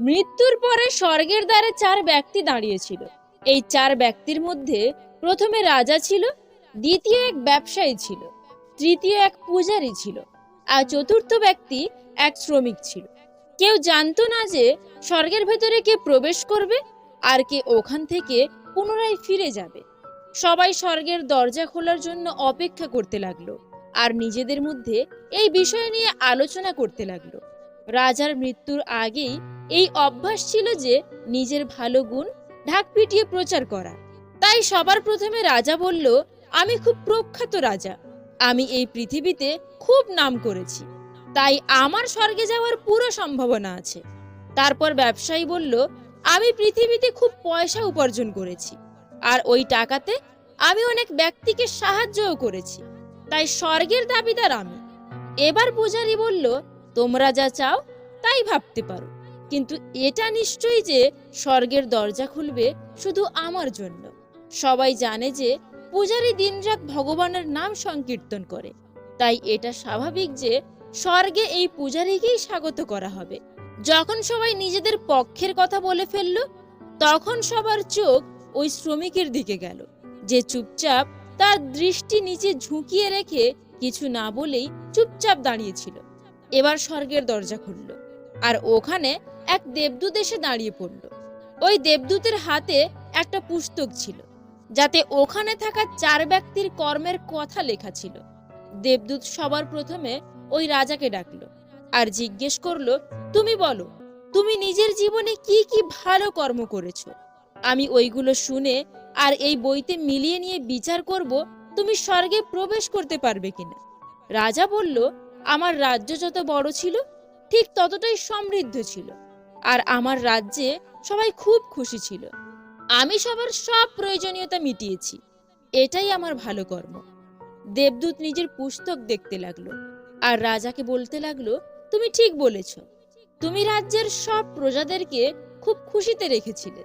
মৃত্যুর পরে স্বর্গের দ্বারে চার ব্যক্তি দাঁড়িয়েছিল। এই চার ব্যক্তির মধ্যে প্রথমে রাজা ছিল, দ্বিতীয় এক ব্যবসায়ী ছিল, তৃতীয় এক পূজারী ছিল, আর চতুর্থ ব্যক্তি এক শ্রমিক ছিল। কেউ জানতো না যে স্বর্গের ভেতরে কে প্রবেশ করবে আর কে ওখান থেকে পুনরায় ফিরে যাবে। সবাই স্বর্গের দরজা খোলার জন্য অপেক্ষা করতে লাগল আর নিজেদের মধ্যে এই বিষয় নিয়ে আলোচনা করতে লাগল। রাজার মৃত্যুর আগেই এই অভ্যাস ছিল যে নিজের ভালো গুণ ঢাক পিটিয়ে প্রচার করা। তাই সবার প্রথমে রাজা বলল, আমি খুব প্রখ্যাত রাজা। আমি এই পৃথিবীতে খুব নাম করেছি। তাই আমার স্বর্গে যাওয়ার পুরো সম্ভাবনা আছে। তারপর ব্যবসায়ী বলল, আমি পৃথিবীতে খুব পয়সা উপার্জন করেছি। আর ওই টাকাতে আমি অনেক ব্যক্তিকে সাহায্যও করেছি। তাই স্বর্গের দাবিদার আমি। এবার পূজারী বলল তোমরা যা চাও, তাই ভাবতে পারো। কিন্তু এটা নিশ্চয়ই যে স্বর্গের দরজা খুলবে শুধু আমার জন্য। সবাই জানে যে পূজারী দিনরাত ভগবানের নাম সংকীর্তন করে। তাই এটা স্বাভাবিক যে স্বর্গে এই পূজারীকেই স্বাগত করা হবে। যখন সবাই নিজেদের পক্ষের কথা বলে ফেলল, তখন সবার চোখ ওই শ্রমিকের দিকে গেল, যে চুপচাপ তার দৃষ্টি নিচে ঝুঁকিয়ে রেখে কিছু না বলেই চুপচাপ দাঁড়িয়েছিল এবার স্বর্গের দরজা খুলল আর ওখানে এক দেবদূত এসে দাঁড়িয়ে পড়ল। ওই দেবদূতের হাতে একটা পুস্তক ছিল, যাতে ওখানে থাকা চার ব্যক্তির কর্মের কথা লেখা ছিল। দেবদূত সবার প্রথমে ওই রাজাকে ডাকলো আর জিজ্ঞেস করল, তুমি বলো, তুমি নিজের জীবনে কি কি ভালো কর্ম করেছ? আমি ওইগুলো শুনে আর এই বইতে মিলিয়ে নিয়ে বিচার করব, তুমি স্বর্গে প্রবেশ করতে পারবে কিনা? রাজা বলল আমার রাজ্য যত বড় ছিল, ঠিক ততটাই সমৃদ্ধ ছিল। আর আমার রাজ্যে সবাই খুব খুশি ছিল। আমি সবার সব প্রয়োজনীয়তা মিটিয়েছি। এটাই আমার ভালো কর্ম। দেবদূত নিজের পুস্তক দেখতে লাগল আর রাজাকে বলতে লাগল, তুমি ঠিক বলেছ। তুমি রাজ্যের সব প্রজাদেরকে খুব খুশিতে রেখেছিলে।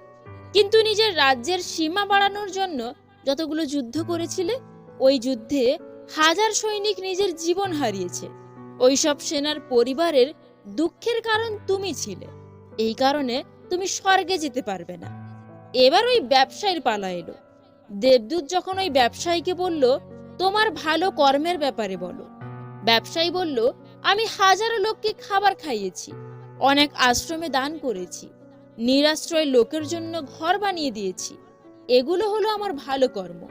কিন্তু নিজের রাজ্যের সীমা বাড়ানোর জন্য যতগুলো যুদ্ধ করেছিলে, ওই যুদ্ধে হাজার সৈনিক নিজের জীবন হারিয়েছে। ওইসব সেনার পরিবারের দুঃখের কারণ তুমি ছিলে। এই কারণে তুমি স্বর্গে যেতে পারবে না। এবার ওই ব্যবসায়ীর পালা এলো। দেবদূত যখন ওই ব্যবসায়ীকে বলল, তোমার ভালো কর্মের ব্যাপারে বলো। ব্যবসায়ী বলল, আমি হাজারো লোককে খাবার খাইয়েছি, অনেক আশ্রমে দান করেছি, নিরাশ্রয় লোকের জন্য ঘর বানিয়ে দিয়েছি, এগুলো হলো আমার ভালো কর্ম।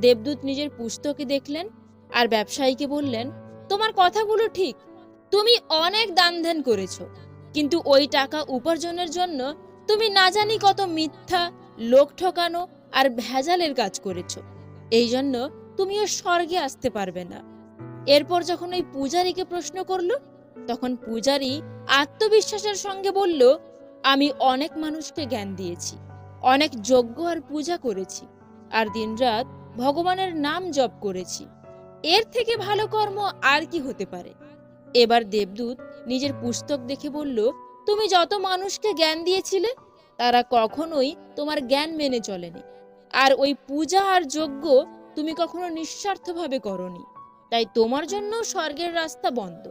দেবদূত নিজের পুস্তকে দেখলেন আর ব্যবসায়ীকে বললেন তোমার কথাগুলো ঠিক। তুমি অনেক দান ধ্যান করেছ। কিন্তু ওই টাকা উপার্জনের জন্য তুমি না জানি কত মিথ্যা, লোক ঠকানো আর ভেজালের কাজ করেছ। এই জন্য তুমিও স্বর্গে আসতে পারবে না। এরপর যখন ওই পূজারীকে প্রশ্ন করল, তখন পূজারী আত্মবিশ্বাসের সঙ্গে বলল, আমি অনেক মানুষকে জ্ঞান দিয়েছি, অনেক যজ্ঞ আর পূজা করেছি, আর দিনরাত ভগবানের নাম জপ করেছি। এর থেকে ভালো কর্ম আর কি হতে পারে? এবার দেবদূত নিজের পুস্তক দেখে বলল, তুমি যত মানুষকে জ্ঞান দিয়েছিলে, তারা কখনোই তোমার জ্ঞান মেনে চলেনি। আর ওই পূজা আর যজ্ঞ তুমি কখনো নিঃস্বার্থভাবে করনি। তাই তোমার জন্য স্বর্গের রাস্তা বন্ধ।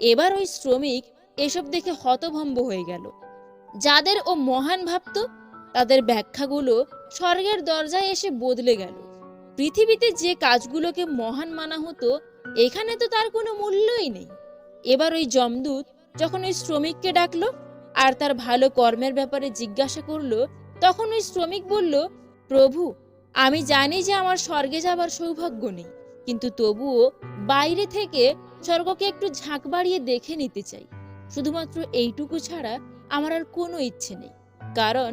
এবার ওই শ্রমিক এসব দেখে হতভম্ব হয়ে গেল। যাদের ও মহান ভাবত তাদের ব্যাখ্যাগুলো স্বর্গের দরজায় এসে বদলে গেল। পৃথিবীতে যে কাজগুলোকে মহান মানা হতো, এখানে তো তার কোনো মূল্যই নেই। এবার ওই জমদূত যখন ওই শ্রমিককে ডাকলো আর তার ভালো কর্মের ব্যাপারে জিজ্ঞাসা করল, তখন ওই শ্রমিক বলল, প্রভু, আমি জানি যে আমার স্বর্গে যাবার সৌভাগ্য নেই, কিন্তু তবুও বাইরে থেকে স্বর্গকে একটু ঝাঁক বাড়িয়ে দেখে নিতে চাই। শুধুমাত্র এইটুকু ছাড়া আমার আর কোনো ইচ্ছে নেই, কারণ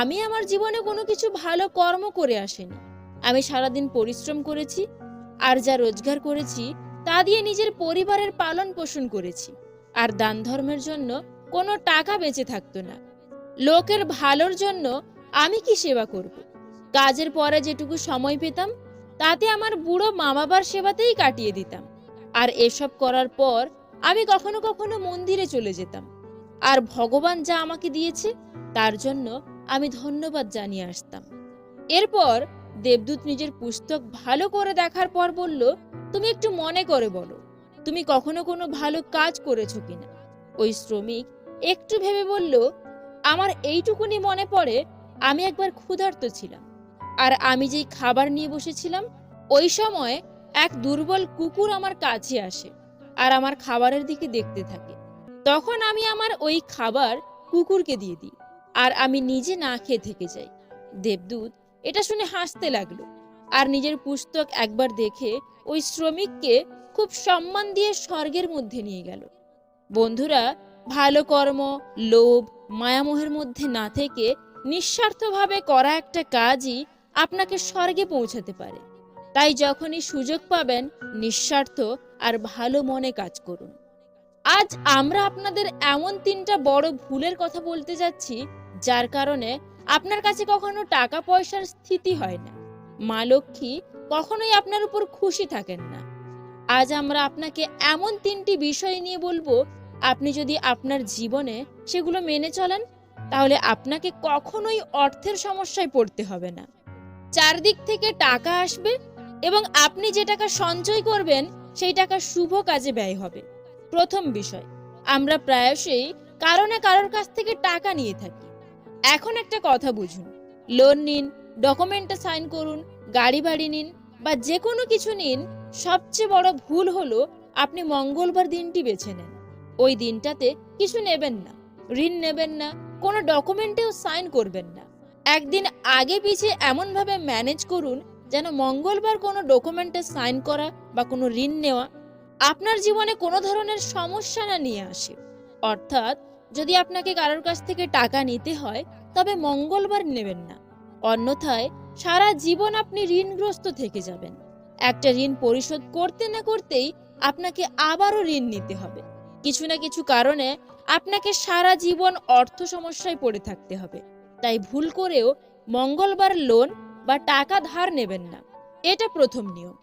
আমি আমার জীবনে কোনো কিছু ভালো কর্ম করে আসেনি। আমি সারাদিন পরিশ্রম করেছি আর যা রোজগার করেছি তা দিয়ে নিজের পরিবারের পালন পোষণ করেছি। আর দান ধর্মের জন্য কোনো টাকা বেঁচে থাকতো না। লোকের ভালোর জন্য আমি কি সেবা করব? কাজের পরে যেটুকু সময় পেতাম, তাতে আমার বুড়ো মা বাবার সেবাতেই কাটিয়ে দিতাম। আর এসব করার পর আমি কখনো কখনো মন্দিরে চলে যেতাম। আর ভগবান যা আমাকে দিয়েছে, তার জন্য আমি ধন্যবাদ জানিয়ে আসতাম। এরপর দেবদূত নিজের পুস্তক ভালো করে দেখার পর বলল, তুমি একটু মনে করে বলো, তুমি কখনো কোনো ভালো কাজ করেছ কিনা? ওই শ্রমিক একটু ভেবে বলল, আমার এইটুকুনি মনে পড়ে, আমি একবার ক্ষুধার্ত ছিলাম, আর আমি যেই খাবার নিয়ে বসেছিলাম, ওই সময় এক দুর্বল কুকুর আমার কাছে আসে আর আমার খাবারের দিকে দেখতে থাকে। তখন আমি আমার ওই খাবার কুকুরকে দিয়ে দিই, আর আমি নিজে না খেয়ে থেকে যাই। দেবদূত এটা শুনে হাসতে লাগল। আর নিজের পুস্তক একবার দেখে ওই শ্রমিককে খুব সম্মান দিয়ে স্বর্গের মধ্যে নিয়ে গেল। বন্ধুরা, ভালো কর্ম, লোভ, মায়ামোহের মধ্যে না থেকে নিঃস্বার্থভাবে করা একটা কাজই আপনাকে স্বর্গে পৌঁছাতে পারে। তাই যখনই সুযোগ পাবেন, নিঃস্বার্থ আর ভালো মনে কাজ করুন। আজ আমরা আপনাদের এমন তিনটা বড় ভুলের কথা বলতে যাচ্ছি, যার কারণে আপনার কাছে কখনো টাকা পয়সার স্থিতি হয় না। মা লক্ষ্মী কখনোই আপনার উপর খুশি থাকেন না। আজ আমরা আপনাকে এমন তিনটি বিষয় নিয়ে বলব, আপনি যদি আপনার জীবনে সেগুলো মেনে চলেন, তাহলে আপনাকে কখনোই অর্থের সমস্যায় পড়তে হবে না। চারদিক থেকে টাকা আসবে এবং আপনি যে টাকা সঞ্চয় করবেন, সেই টাকা শুভ কাজে ব্যয় হবে। প্রথম বিষয়, আমরা প্রায়শই কারও না কারোর কাছ থেকে টাকা নিয়ে থাকি। এখন একটা কথা বুঝুন। লোন নিন ডকুমেন্টে সাইন করুন গাড়ি বাড়ি নিন বা যে কোনো কিছু নিন, সবচেয়ে বড় ভুল হলো আপনি মঙ্গলবার দিনটি বেছে নেন। ওই দিনটাতে কিছু নেবেন না, ঋণ নেবেন না, কোনো ডকুমেন্টেও সাইন করবেন না। একদিন আগে পিছিয়ে এমনভাবে ম্যানেজ করুন যেন মঙ্গলবার কোনো ডকুমেন্টে সাইন করা বা কোনো ঋণ নেওয়া আপনার জীবনে কোনো ধরনের সমস্যা না নিয়ে আসে। অর্থাৎ যদি আপনাকে কারোর কাছ থেকে টাকা নিতে হয়, তবে মঙ্গলবার নেবেন না। অন্যথায় সারা জীবন আপনি ঋণগ্রস্ত থেকে যাবেন। একটা ঋণ পরিশোধ করতে না করতেই আপনাকে আবারও ঋণ নিতে হবে। কিছু না কিছু কারণে আপনাকে সারা জীবন অর্থ সমস্যায় পড়ে থাকতে হবে। তাই ভুল করেও মঙ্গলবার লোন বা টাকা ধার নেবেন না। এটা প্রথম নিয়ম।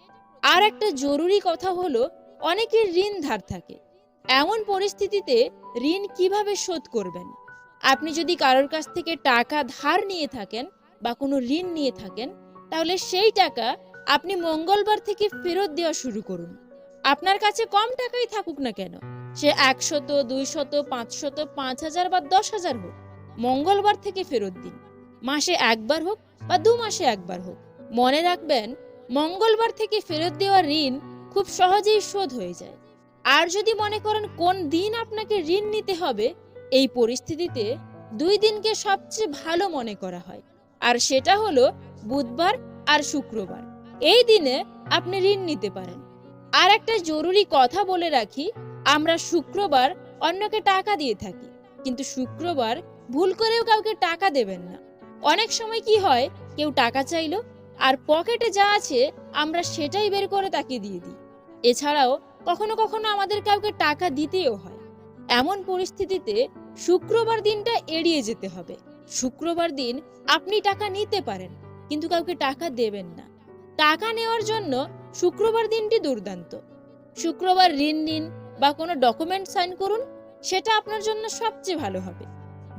আর একটা জরুরি কথা হলো, অনেকের ঋণ ধার থাকে। এমন পরিস্থিতিতে ঋণ কীভাবে শোধ করবেন? আপনি যদি কারোর কাছ থেকে টাকা ধার নিয়ে থাকেন বা কোনো ঋণ নিয়ে থাকেন, তাহলে সেই টাকা আপনি মঙ্গলবার থেকে ফেরত দেওয়া শুরু করুন। আপনার কাছে কম টাকাই থাকুক না কেন? সে একশত, দুইশত, পাঁচশত পাঁচ হাজার বা দশ হাজার হোক। মঙ্গলবার থেকে ফেরত দিন। মাসে একবার হোক বা দু মাসে একবার হোক। মনে রাখবেন, মঙ্গলবার থেকে ফেরত দেওয়া ঋণ খুব সহজেই শোধ হয়ে যায়। আর যদি মনে করেন কোন দিন আপনাকে ঋণ নিতে হবে, এই পরিস্থিতিতে দুই দিনকে সবচেয়ে ভালো মনে করা হয়। আর সেটা হলো বুধবার আর শুক্রবার। এই দিনে আপনি ঋণ নিতে পারেন। আর একটা জরুরি কথা বলে রাখি, আমরা শুক্রবার অন্যকে টাকা দিয়ে থাকি, কিন্তু শুক্রবার ভুল করেও কাউকে টাকা দেবেন না। অনেক সময় কি হয়, কেউ টাকা চাইলো, আর পকেটে যা আছে আমরা সেটাই বের করে তাকে দিয়ে দিই। এছাড়াও কখনো কখনো আমাদের কাউকে টাকা দিতেও হয়। এমন পরিস্থিতিতে শুক্রবার দিনটা এড়িয়ে যেতে হবে। শুক্রবার দিন আপনি টাকা নিতে পারেন, কিন্তু কাউকে টাকা দেবেন না। টাকা নেওয়ার জন্য শুক্রবার দিনটি দুর্দান্ত। শুক্রবার ঋণ নিন বা কোনো ডকুমেন্ট সাইন করুন, সেটা আপনার জন্য সবচেয়ে ভালো হবে।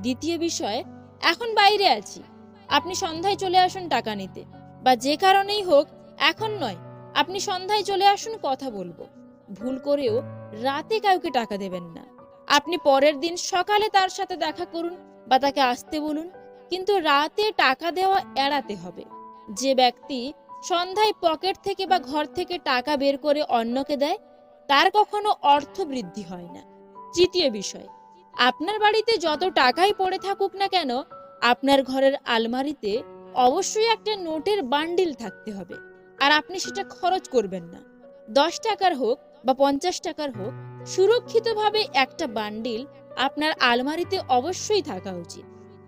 দ্বিতীয় বিষয়, এখন বাইরে আছি। আপনি সন্ধ্যায় চলে আসুন টাকা নিতে। বা যে কারণেই হোক, এখন নয়, আপনি সন্ধ্যায় চলে আসুন কথা বলব। ভুল করেও রাতে কাউকে টাকা দেবেন না। আপনি পরের দিন সকালে তার সাথে দেখা করুন বা তাকে আসতে বলুন, কিন্তু রাতে টাকা দেওয়া এড়াতে হবে। যে ব্যক্তি সন্ধ্যায় পকেট থেকে বা ঘর থেকে টাকা বের করে অন্যকে দেয়, তার কখনো অর্থ বৃদ্ধি হয় না। তৃতীয় বিষয়, আপনার বাড়িতে যত টাকাই পড়ে থাকুক না কেন, আপনার ঘরের আলমারিতে অবশ্যই একটা নোটের বান্ডিল থাকতে হবে, আর আপনি সেটা খরচ করবেন না। দশ টাকার হোক বা পঞ্চাশ টাকার হোক, সুরক্ষিতভাবে একটা বান্ডিল আপনার আলমারিতে অবশ্যই থাকা উচিত।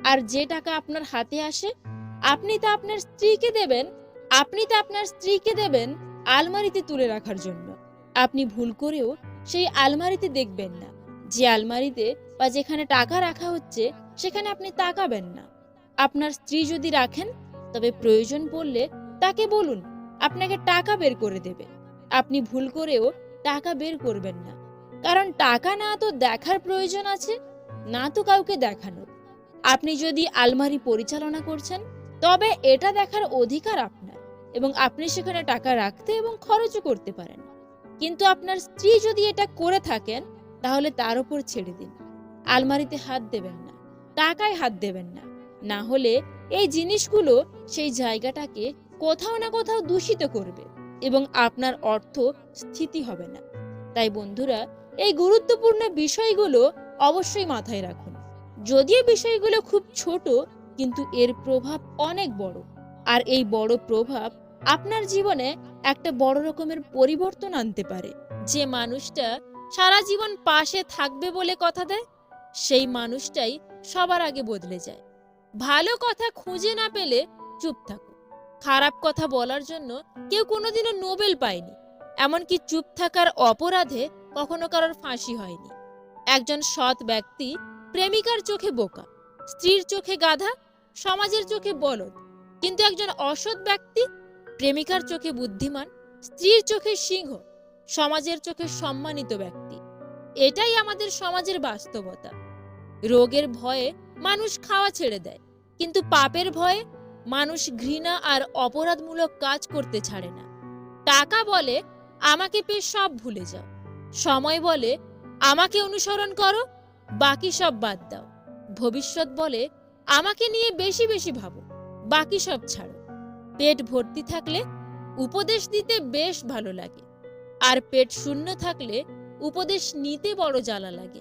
আর যে টাকা আপনার হাতে আসে, আপনি তা আপনার স্ত্রীকে দেবেন, আপনি তা আপনার স্ত্রীকে দেবেন আলমারিতে তুলে রাখার জন্য। আপনি ভুল করেও সেই আলমারিতে দেখবেন না। যে আলমারিতে বা যেখানে টাকা রাখা হচ্ছে, সেখানে আপনি তাকাবেন না। আপনার স্ত্রী যদি রাখেন, তবে প্রয়োজন পড়লে তাকে বলুন, আপনাকে টাকা বের করে দেবে। আপনি ভুল করেও টাকা বের করবেন না। কারণ টাকা না তো দেখার প্রয়োজন আছে, না তো কাউকে দেখানোর। আপনি যদি আলমারি পরিচালনা করছেন, তবে এটা দেখার অধিকার আপনার এবং আপনি সেখানে টাকা রাখতে এবং খরচও করতে পারেন। কিন্তু আপনার স্ত্রী যদি এটা করে থাকেন, তাহলে তার উপর ছেড়ে দিন। আলমারিতে হাত দেবেন না, টাকায় হাত দেবেন না। না হলে এই জিনিসগুলো সেই জায়গাটাকে কোথাও না কোথাও দূষিত করবে। এবং আপনার অর্থ স্থিতি হবে না। তাই বন্ধুরা, এই গুরুত্বপূর্ণ বিষয়গুলো অবশ্যই মাথায় রাখুন। যদিও বিষয়গুলো খুব ছোট, কিন্তু এর প্রভাব অনেক বড়। আর এই বড় প্রভাব আপনার জীবনে একটা বড় রকমের পরিবর্তন আনতে পারে। যে মানুষটা সারা জীবন পাশে থাকবে বলে কথা দেয়, সেই মানুষটাই সবার আগে বদলে যায়। ভালো কথা খুঁজে না পেলে চুপ থাকো খারাপ কথা বলার জন্য কেউ কোনোদিনও নোবেল পায়নি। এমনকি চুপ থাকার অপরাধে কখনো কারোর ফাঁসি হয়নি। একজন সৎ ব্যক্তি প্রেমিকার চোখে বোকা, স্ত্রীর চোখে গাধা, সমাজের চোখে বলদ। কিন্তু একজন অসৎ ব্যক্তি প্রেমিকার চোখে বুদ্ধিমান, স্ত্রীর চোখে সিংহ, সমাজের চোখে সম্মানিত ব্যক্তি। এটাই আমাদের সমাজের বাস্তবতা। রোগের ভয়ে মানুষ খাওয়া ছেড়ে দেয়, কিন্তু পাপের ভয়ে মানুষ ঘৃণা আর অপরাধমূলক কাজ করতে ছাড়ে না। টাকা বলে, আমাকে পেয়ে সব ভুলে যাও। সময় বলে, আমাকে অনুসরণ করো, বাকি সব বাদ দাও। ভবিষ্যৎ বলে, আমাকে নিয়ে বেশি বেশি ভাবো, বাকি সব ছাড়ো। পেট ভর্তি থাকলে উপদেশ দিতে বেশ ভালো লাগে, আর পেট শূন্য থাকলে উপদেশ নিতে বড় জ্বালা লাগে।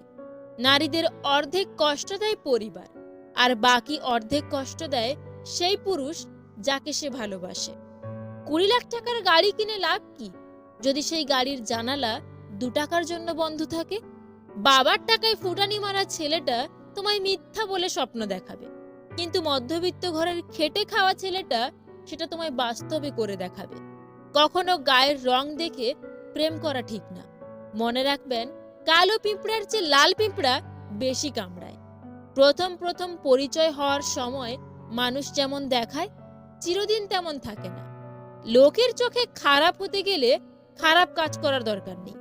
নারীদের অর্ধেক কষ্ট দেয় পরিবার, আর বাকি অর্ধেক কষ্ট দেয় সেই পুরুষ যাকে সে ভালোবাসে। কুড়ি লাখ টাকার গাড়ি কিনে লাভ কি? যদি সেই গাড়ির জানালা দু টাকার জন্য বন্ধ থাকে, বাবার টাকায় ফুটানি মারা ছেলেটা তোমায় মিথ্যা বলে স্বপ্ন দেখাবে। কিন্তু মধ্যবিত্ত ঘরের খেটে খাওয়া ছেলেটা সেটা তোমায় বাস্তবে করে দেখাবে। কখনো গায়ের রং দেখে প্রেম করা ঠিক না। মনে রাখবেন, কালো পিঁপড়ার চেয়ে লাল পিঁপড়া বেশি কামড়ায়। প্রথম প্রথম পরিচয় হওয়ার সময় মানুষ যেমন দেখায়, চিরদিন তেমন থাকে না। লোকের চোখে খারাপ হতে গেলে খারাপ কাজ করার দরকার নেই।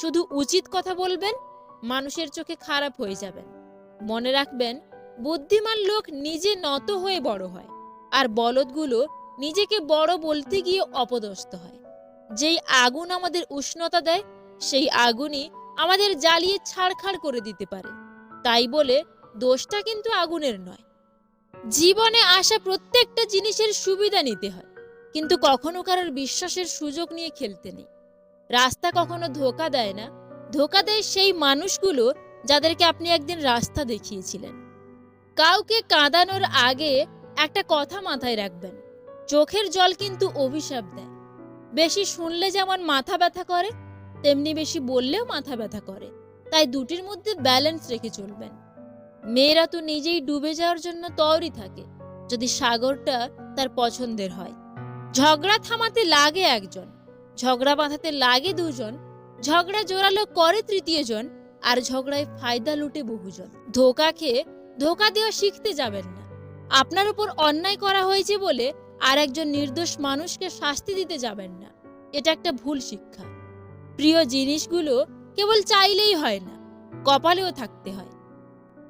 শুধু উচিত কথা বলবেন, মানুষের চোখে খারাপ হয়ে যাবেন। মনে রাখবেন, বুদ্ধিমান লোক নিজে নত হয়ে বড় হয় আর বলদগুলো নিজেকে বড় বলতে গিয়ে অপদস্থ হয়। যেই আগুন আমাদের উষ্ণতা দেয়, সেই আগুনই আমাদের জ্বালিয়ে ছাড়খাড় করে দিতে পারে। তাই বলে দোষটা কিন্তু আগুনের নয়। জীবনে আসা প্রত্যেকটা জিনিসের সুবিধা নিতে হয়। কিন্তু কখনো কারোর বিশ্বাসের সুযোগ নিয়ে খেলতে নেই। রাস্তা কখনো ধোকা দেয় না। ধোকা দেয় সেই মানুষগুলো যাদেরকে আপনি একদিন রাস্তা দেখিয়েছিলেন। কাউকে কাঁদানোর আগে একটা কথা মাথায় রাখবেন। চোখের জল কিন্তু অভিশাপ দেয়। বেশি শুনলে যেমন মাথা ব্যথা করে, তেমনি বেশি বললেও মাথা ব্যথা করে। তাই দুটির মধ্যে ব্যালেন্স রেখে চলবেন। মেয়েরা তো নিজেই ডুবে যাওয়ার জন্য তৈরি থাকে, যদি সাগরটা তার পছন্দের হয়। ঝগড়া থামাতে লাগে একজন, ঝগড়া বাঁধাতে লাগে দুজন, ঝগড়া জোরালো করে তৃতীয় জন, আর ঝগড়ায় ফায়দা লুটে বহুজন। ধোকা খেয়ে ধোকা দেওয়া শিখতে যাবেন না। আপনার উপর অন্যায় করা হয়েছে বলে আর একজন নির্দোষ মানুষকে শাস্তি দিতে যাবেন না। এটা একটা ভুল শিক্ষা। প্রিয় জিনিসগুলো কেবল চাইলেই হয় না, কপালেও থাকতে হয়।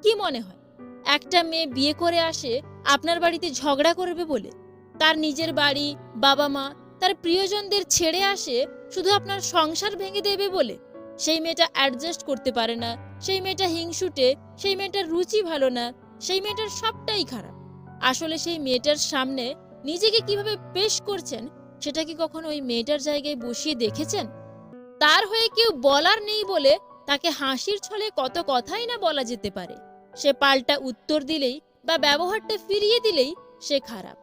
কি মনে হয়? একটা মেয়ে বিয়ে করে আসে, আপনার বাড়িতে ঝগড়া করবে বলে। তার নিজের বাড়ি, বাবা মা, তার প্রিয়জনদের ছেড়ে আসে, শুধু আপনার সংসার ভেঙে দেবে বলে। সেই মেয়েটা অ্যাডজাস্ট করতে পারে না, সেই মেয়েটা হিংসুটে, সেই মেয়েটার রুচি ভালো না, সেই মেয়েটার সবটাই খারাপ। আসলে সেই মেয়েটার সামনে নিজেকে কীভাবে পেশ করছেন, সেটা কি কখনো ওই মেয়েটার জায়গায় বসিয়ে দেখেছেন? তার হয়ে কেউ বলার নেই বলে তাকে হাসির ছলে কত কথাই না বলা যেতে পারে। সে পাল্টা উত্তর দিলেই বা ব্যবহারটা ফিরিয়ে দিলেই সে খারাপ।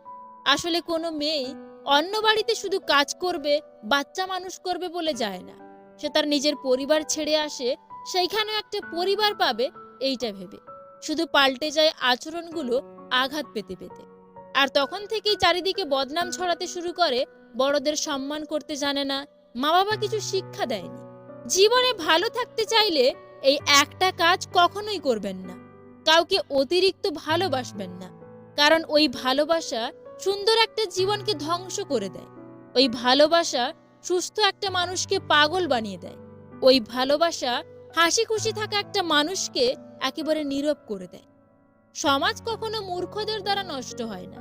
আসলে কোনো মেয়েই অন্য বাড়িতে শুধু কাজ করবে, বাচ্চা মানুষ করবে বলে যায় না। সে তার নিজের পরিবার ছেড়ে আসে, সেইখানেও একটা পরিবার পাবে, এইটা ভেবে। শুধু পাল্টে যায় আচরণগুলো আঘাত পেতে পেতে। আর তখন থেকেই চারিদিকে বদনাম ছড়াতে শুরু করে, বড়দের সম্মান করতে জানে না মা বাবা কিছু শিক্ষা দেয়নি। জীবনে ভালো থাকতে চাইলে এই একটা কাজ কখনোই করবেন না। কাউকে অতিরিক্ত ভালোবাসবেন না। কারণ ওই ভালোবাসা সুন্দর একটা জীবনকে ধ্বংস করে দেয়। ওই ভালোবাসা সুস্থ একটা মানুষকে পাগল বানিয়ে দেয়। ওই ভালোবাসা হাসি খুশি থাকা একটা মানুষকে একেবারে নীরব করে দেয়। সমাজ কখনো মূর্খদের দ্বারা নষ্ট হয় না।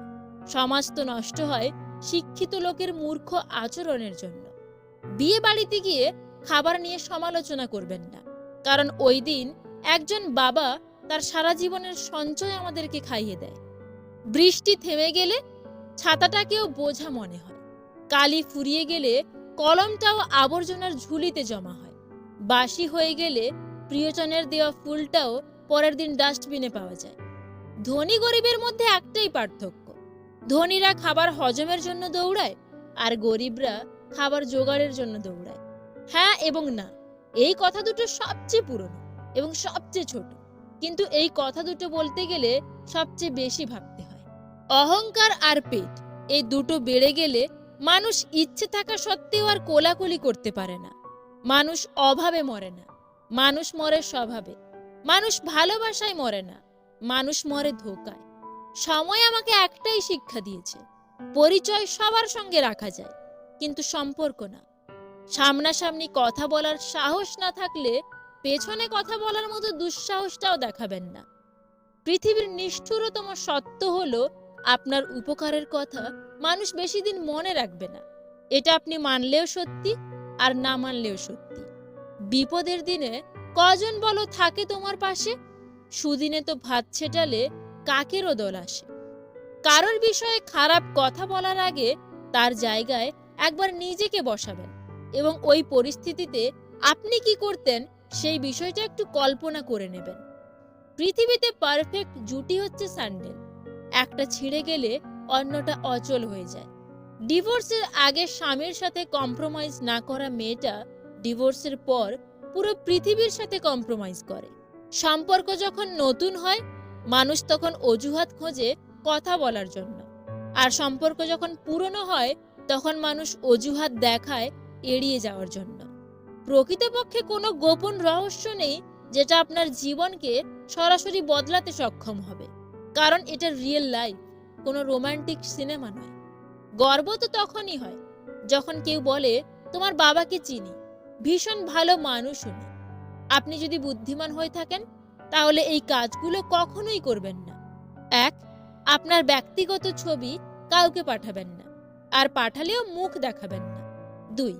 সমাজ তো নষ্ট হয় শিক্ষিত লোকের মূর্খ আচরণের জন্য। বিয়ে বাড়িতে গিয়ে খাবার নিয়ে সমালোচনা করবেন না। কারণ ওই দিন একজন বাবা তার সারা জীবনের সঞ্চয় আমাদেরকে খাইয়ে দেয়। বৃষ্টি থেমে গেলে ছাতাটাকেও বোঝা মনে হয়। কালি ফুরিয়ে গেলে কলমটাও আবর্জনার ঝুলিতে জমা হয়। বাসি হয়ে গেলে প্রিয়জনের দেওয়া ফুলটাও পরের দিন ডাস্টবিনে পাওয়া যায়। ধনী গরিবের মধ্যে একটাই পার্থক্য। ধনীরা খাবার হজমের জন্য দৌড়ায় আর গরিবরা খাবার জোগাড়ের জন্য দৌড়ায়। হ্যাঁ এবং না, এই কথা দুটো সবচেয়ে পুরনো এবং সবচেয়ে ছোট। কিন্তু এই কথা দুটো বলতে গেলে সবচেয়ে বেশি ভাবতে হয়। অহংকার আর পেট, এই দুটো বেড়ে গেলে মানুষ ইচ্ছে থাকা সত্ত্বেও আর কোলাকুলি করতে পারে না। মানুষ অভাবে মরে না। মানুষ মরে স্বভাবে। মানুষ ভালোবাসায় মরে না। মানুষ মরে ধোকায়। সময় আমাকে একটাই শিক্ষা দিয়েছে, পরিচয় সবার সঙ্গে রাখা যায়, কিন্তু সম্পর্ক না। সামনাসামনি কথা বলার সাহস না থাকলে পেছনে কথা বলার মতো দুঃসাহসটাও দেখাবেন না। পৃথিবীর নিষ্ঠুরতম সত্য হলো, আপনার উপকারের কথা মানুষ বেশি দিন মনে রাখবে না। এটা আপনি মানলেও সত্যি আর না মানলেও সত্যি। বিপদের দিনে কজন বলো থাকে তোমার পাশে? সুদিনে তো ভাত ছেটালে কাকেরও দল আসে। কারোর বিষয়ে খারাপ কথা বলার আগে তার জায়গায় একবার নিজেকে বসাবেন এবং ওই পরিস্থিতিতে আপনি কি করতেন সেই বিষয়টা একটু কল্পনা করে নেবেন। পৃথিবীতে পারফেক্ট জুটি হচ্ছে স্যান্ডেল একটা ছিঁড়ে গেলে অন্যটা অচল হয়ে যায়। ডিভোর্সের আগে স্বামীর সাথে কম্প্রোমাইজ না করা মেয়েটা ডিভোর্সের পর পুরো পৃথিবীর সাথে কম্প্রোমাইজ করে। সম্পর্ক যখন নতুন হয়, মানুষ তখন অজুহাত খোঁজে কথা বলার জন্য। আর সম্পর্ক যখন পুরনো হয়, তখন মানুষ অজুহাত দেখায় এড়িয়ে যাওয়ার জন্য। প্রকৃতপক্ষে কোনো গোপন রহস্য নেই যেটা আপনার জীবনকে সরাসরি বদলাতে সক্ষম হবে। কারণ এটা রিয়েল লাইফ কোনো রোমান্টিক সিনেমা নয়। গর্ব তো তখনই হয় যখন কেউ বলে, তোমার বাবাকে চিনি, ভীষণ ভালো মানুষ উনি। আপনি যদি বুদ্ধিমান হয়ে থাকেন, তাহলে এই কাজগুলো কখনোই করবেন না। এক, আপনার ব্যক্তিগত ছবি কাউকে পাঠাবেন না, আর পাঠালেও মুখ দেখাবেন না। দুই,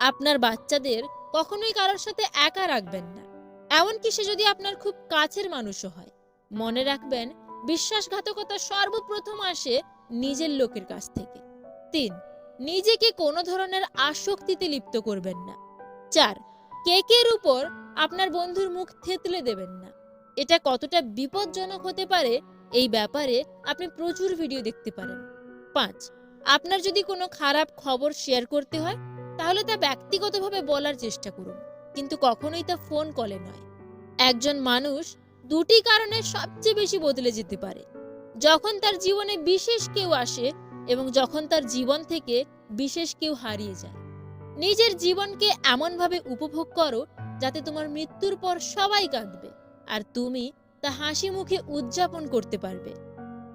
আপনার বাচ্চাদের কখনোই কারোর সাথে একা রাখবেন না। এমনকি সে যদি আপনার খুব কাছের মানুষও হয়। মনে রাখবেন, বিশ্বাসঘাতকতা সর্বপ্রথম আসে নিজের লোকের কাছ থেকে। তিন, নিজেকে কোনো ধরনের আসক্তিতে লিপ্ত করবেন না। চার, কেকের উপর আপনার বন্ধুর মুখ থেতলে দেবেন না। এটা কতটা বিপজ্জনক হতে পারে এই ব্যাপারে আপনি প্রচুর ভিডিও দেখতে পারেন। পাঁচ, আপনার যদি কোনো খারাপ খবর শেয়ার করতে হয় তাহলে তা ব্যক্তিগতভাবে বলার চেষ্টা করুন। কিন্তু কখনোই তা ফোন কলে নয়। একজন মানুষ দুটি কারণে সবচেয়ে বেশি বদলে যেতে পারে। যখন তার জীবনে বিশেষ কেউ আসে এবং যখন তার জীবন থেকে বিশেষ কেউ হারিয়ে যায়। নিজের জীবনকে এমনভাবে উপভোগ করো যাতে তোমার মৃত্যুর পর সবাই কাঁদবে আর তুমি তা হাসি মুখে উদযাপন করতে পারবে।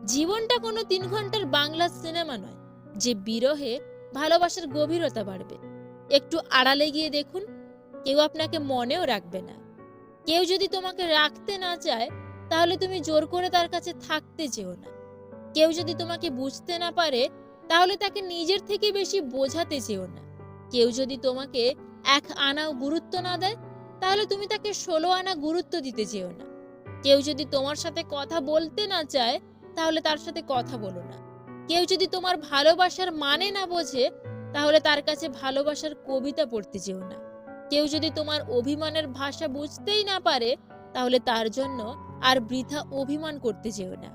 জীবনটা কোনো তিন ঘণ্টার বাংলা সিনেমা নয়, যে বিরহে ভালোবাসার গভীরতা বাড়বে। একটু আড়ালে গিয়ে দেখুন, কেউ আপনাকে মনেও রাখবে না। কেউ যদি তোমাকে রাখতে না চায়, তাহলে তুমি জোর করে তার কাছে থাকতে চেও না। কেউ যদি তোমাকে বুঝতে না পারে, তাহলে তাকে নিজের থেকে বেশি বোঝাতে চেও না। কেউ যদি তোমাকে এক আনাও গুরুত্ব না দেয়, তাহলে তুমি তাকে ষোলো আনা গুরুত্ব দিতে চেও না। কেউ যদি তোমার সাথে কথা বলতে না চায়, তাহলে তার সাথে কথা বলো না। কেউ যদি তোমার ভালোবাসার মানে না বোঝে তাহলে তার কাছে ভালোবাসার কবিতা পড়তে চেও না। কেউ যদি তোমার অভিমানের ভাষা বুঝতেই না পারে, তাহলে তার জন্য আর বৃথা অভিমান করতে চেও না।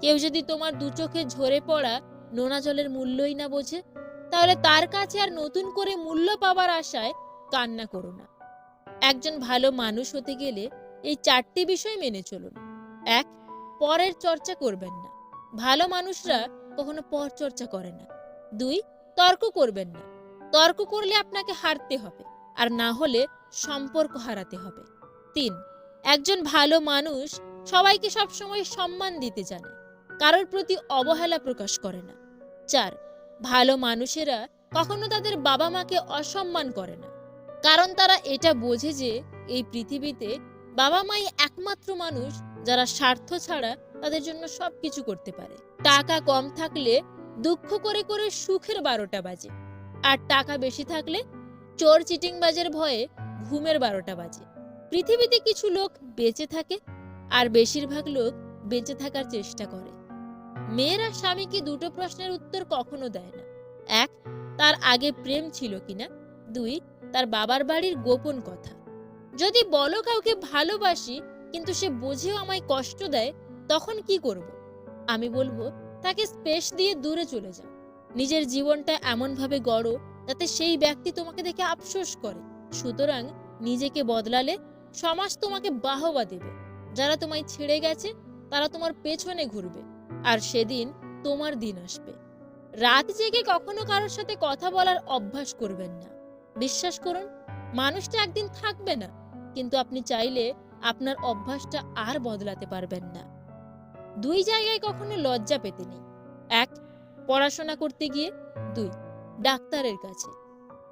কেউ যদি তোমার দু চোখে ঝরে পড়া নোনা জলের মূল্যই না বোঝে, তাহলে তার কাছে আর নতুন করে মূল্য পাবার আশায় কান্না করো না। একজন ভালো মানুষ হতে গেলে এই চারটি বিষয় মেনে চলুন এক, পরের চর্চা করবেন না। ভালো মানুষরা কখনো পর চর্চা করে না। দুই তর্ক করবেন না। তর্ক করলে আপনাকে হারতে হবে, আর না হলে সম্পর্ক হারাতে হবে। তিন, একজন ভালো মানুষ সবাইকে সবসময় সম্মান দিতে জানে, কারোর প্রতি অবহেলা প্রকাশ করে না। চার, ভালো মানুষেরা কখনো তাদের বাবা মাকে অসম্মান করে না, কারণ তারা এটা বোঝে যে এই পৃথিবীতে বাবা মাই একমাত্র মানুষ যারা স্বার্থ ছাড়া তাদের জন্য সবকিছু করতে পারে। টাকা কম থাকলে দুঃখ করে করে সুখের বারোটা বাজে। আর টাকা বেশি থাকলে চোর চিটিংবাজের ভয়ে ঘুমের বারোটা বাজে। পৃথিবীতে কিছু লোক বেঁচে থাকে আর বেশিরভাগ লোক বেঁচে থাকার চেষ্টা করে। মেয়েরা স্বামীকে দুটো প্রশ্নের উত্তর কখনো দেয় না। এক, তার আগে প্রেম ছিল কিনা? দুই, তার বাবার বাড়ির গোপন কথা। যদি বলো কাউকে ভালোবাসি, কিন্তু সে বোঝেও আমায় কষ্ট দেয়, তখন কি করব? আমি বলব তাকে স্পেস দিয়ে দূরে চলে যাও। নিজের জীবনটা এমনভাবে গড়ো যাতে সেই ব্যক্তি তোমাকে দেখে আফসোস করে। সুতরাং নিজেকে বদলালে সমাজ তোমাকে বাহবা দেবে। যারা তোমায় ছেড়ে গেছে, তারা তোমার পেছনে ঘুরবে। আর সেদিন তোমার দিন আসবে। রাত জেগে কখনো কারোর সাথে কথা বলার অভ্যাস করবেন না। বিশ্বাস করুন, মানুষটা একদিন থাকবে না। কিন্তু আপনি চাইলে আপনার অভ্যাসটা আর বদলাতে পারবেন না। দুই জায়গায় কখনো লজ্জা পেতে নেই। এক, পড়াশোনা করতে গিয়ে। দুই, ডাক্তারের কাছে।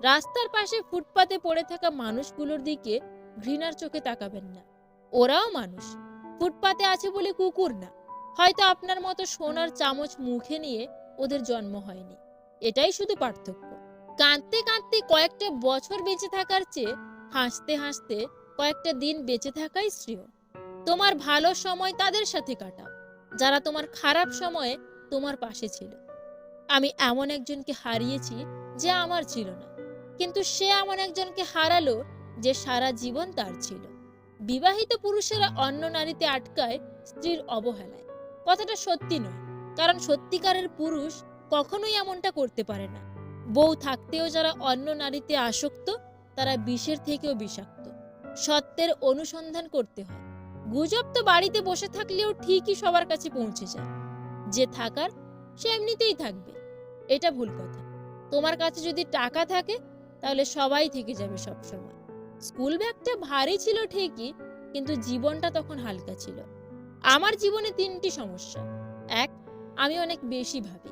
রাস্তার পাশে ফুটপাতে পড়ে থাকা মানুষগুলোর দিকে ঘৃণার চোখে তাকাবেন না। ওরাও মানুষ। ফুটপাতে আছে বলে কুকুর না। হয়তো আপনার মতো সোনার চামচ মুখে নিয়ে ওদের জন্ম হয়নি। এটাই শুধু পার্থক্য। কাঁদতে কাঁদতে কয়েকটা বছর বেঁচে থাকার চেয়ে হাসতে হাসতে কয়েকটা দিন বেঁচে থাকাই শ্রেয়। তোমার ভালো সময় তাদের সাথে কাটাও। যারা তোমার খারাপ সময়ে তোমার পাশে ছিল। আমি এমন একজনকে হারিয়েছি যে আমার ছিল না। কিন্তু সে এমন একজনকে হারালো যে সারা জীবন তার ছিল। বিবাহিত পুরুষেরা অন্য নারীতে আটকায় স্ত্রীর অবহেলায়। কথাটা সত্যি নয়, কারণ সত্যিকারের পুরুষ কখনোই এমনটা করতে পারে না। বউ থাকতেও যারা অন্য নারীতে আসক্ত, তারা বিষের থেকেও বিষাক্ত। সত্যের অনুসন্ধান করতে হয়। গুজব তো বাড়িতে বসে থাকলেও ঠিকই সবার কাছে পৌঁছে যায়। যে থাকার, সে এমনিতেই থাকবে। এটা ভুল কথা। তোমার কাছে যদি টাকা থাকে, তাহলে সবাই থেকে যাবে সব সময় স্কুল ব্যাগটা ভারী ছিল ঠিকই, কিন্তু জীবনটা তখন হালকা ছিল। আমার জীবনে তিনটি সমস্যা। এক, আমি অনেক বেশি ভাবি।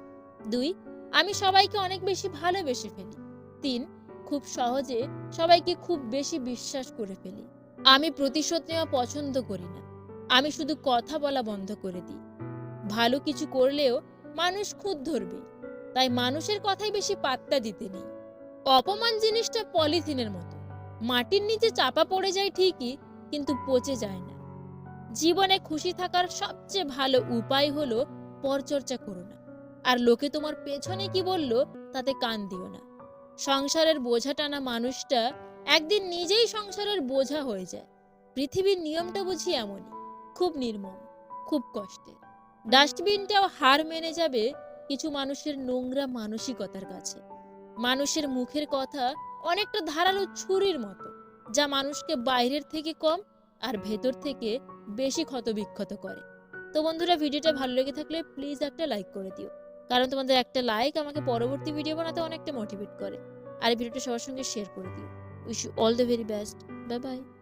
দুই, আমি সবাইকে অনেক বেশি ভালোবেসে ফেলি। তিন, খুব সহজে সবাইকে খুব বেশি বিশ্বাস করে ফেলি। আমি প্রতিশোধ নেওয়া পছন্দ করি না। আমি শুধু কথা বলা বন্ধ করে দিই। ভালো কিছু করলেও মানুষ খুদ ধরবে। তাই মানুষের কথাই বেশি পাত্তা দিতে নেই। অপমান জিনিসটা পলিথিনের মতো। মাটির নিচে চাপা পড়ে যায় ঠিকই, কিন্তু পচে যায় না। জীবনে খুশি থাকার সবচেয়ে ভালো উপায় হলো পরচর্চা করো না। আর লোকে তোমার পেছনে কি বলল তাতে কান দিও না। সংসারের বোঝা টানা মানুষটা একদিন নিজেই সংসারের বোঝা হয়ে যায়। পৃথিবীর নিয়মটা বুঝি এমনই, খুব নির্মম, খুব কষ্টের ডাস্টবিনটাও হার মেনে যাবে কিছু মানুষের নোংরা মানসিকতার কাছে। মানুষের মুখের কথা অনেকটা ধারালো ছুরির মতো, যা মানুষকে বাইরের থেকে কম আর ভেতর থেকে বেশি ক্ষতবিক্ষত করে। তো বন্ধুরা, ভিডিওটা ভালো লেগে থাকলে প্লিজ একটা লাইক করে দিও, কারণ তোমাদের একটা লাইক আমাকে পরবর্তী ভিডিও বানাতে অনেকটা মোটিভেট করে। আর ভিডিওটা সবার সঙ্গে শেয়ার করে দিও। Wish you all the very best. Bye bye.